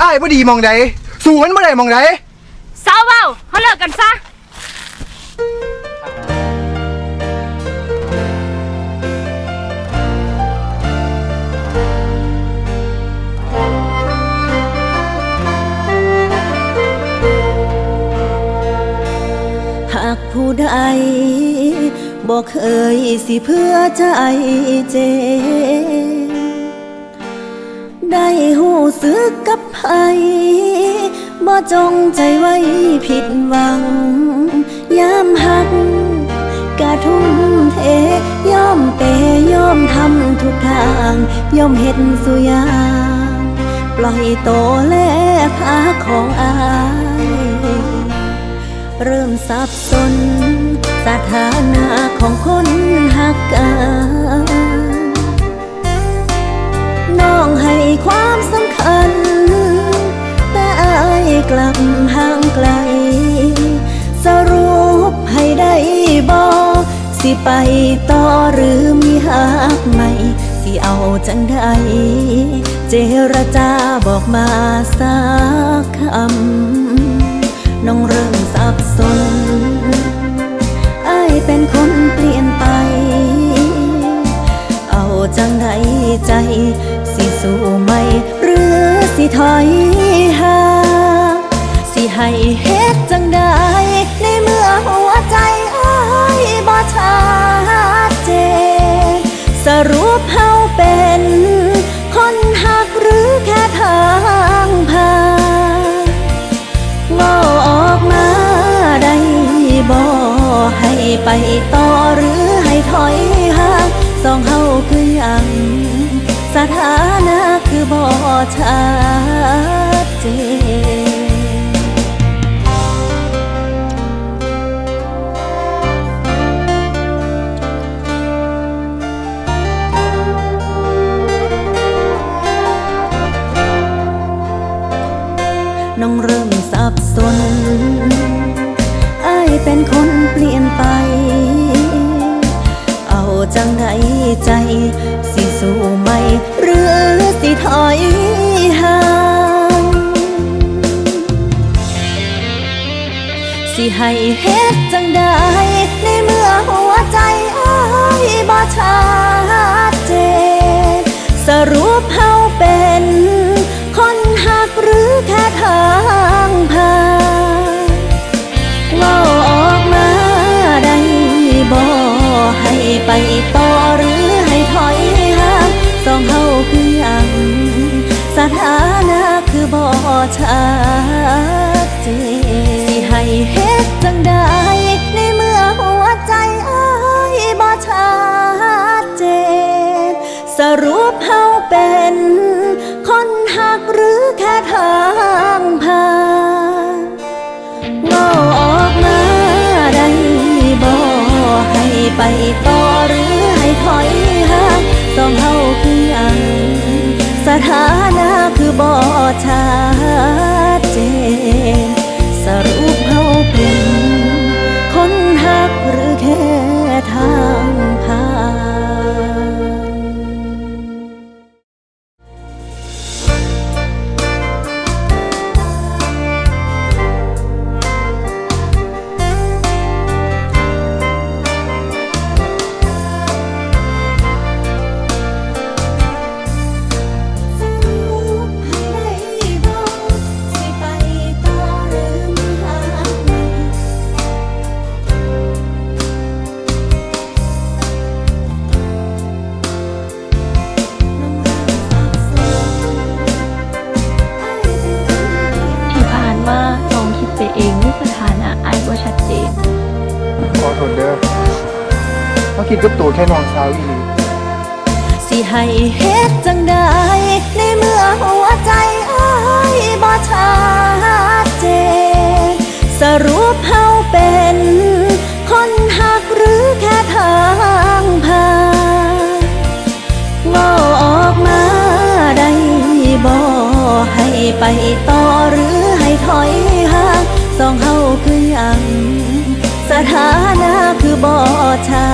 อ้ายบ่ดีหมองใดสู้มันบ่ได้หมองใดเศร้าเว้าเขาเลิกกันซะ หากผู้ใดบอกเคยสิเพื่อใจเจ ได้หู สึกกับไผบ่จงใจไว้ผิดหวัง ยามหักกะทุ่มเทยอมเปยอมทำทุกทาง ยอมเห็นสุยางปล่อยโตและขาของอาย เริ่มสับสน สถานะของคนหักกัน กลับห่างไกล สรุปให้ได้บอกสิไปต่อหรือมีหักใหม่ สิเอาจังใดเจรจาบอกมาสักคำน้องเริ่มสับสนไอเป็นคนเปลี่ยนไป เอาจังใดใจ สิสู้ไหมหรือสิถอย ให้เฮ็ดจังใดในเมื่อหัวใจอ้ายบ่ชัดเจน สรุปเฮาเป็น คนหักหรือแค่ทางผ่านงอออกมาได้บ่ให้ไปต่อหรือให้ถอยห่างสองเฮาคือยังสถานะคือบ่ชัดเจน น้องเริ่มสับสนอายเป็นคนเปลี่ยนไป เอาจังใดใจ สิสู้ไหม หรือสิถอยห่างสิให้เฮ็ดจังใดในเมื่อหัวใจอายบ่ชัดเจนสรุปเฮาเป็น ต่อหรือให้ถอยห่างสองเฮาคือหยังสถานะคือบ่ชัดเจนสิให้เฮ็ดจังใดในเมื่อหัวใจอ้ายบ่ชัดเจน สรุปเฮาเป็น ไปต่อหรือให้ถอยห่างสองเฮาคือยังสถานะคือบ่ชัดเจน อโทษเด้อมาคิดกับตัวแค่น้องสาวอีหลีสิให้เฮ็ดจังใดในเมื่อหัวใจอ้ายบ่ชัดเจนสรุปเฮาเป็น คนหักหรือแค่ทางผ่านว่าออกมาได้บ่ให้ไปต่อหรือให้ถอยห่างสองเฮาคือยัง สถานะคือบ่อชา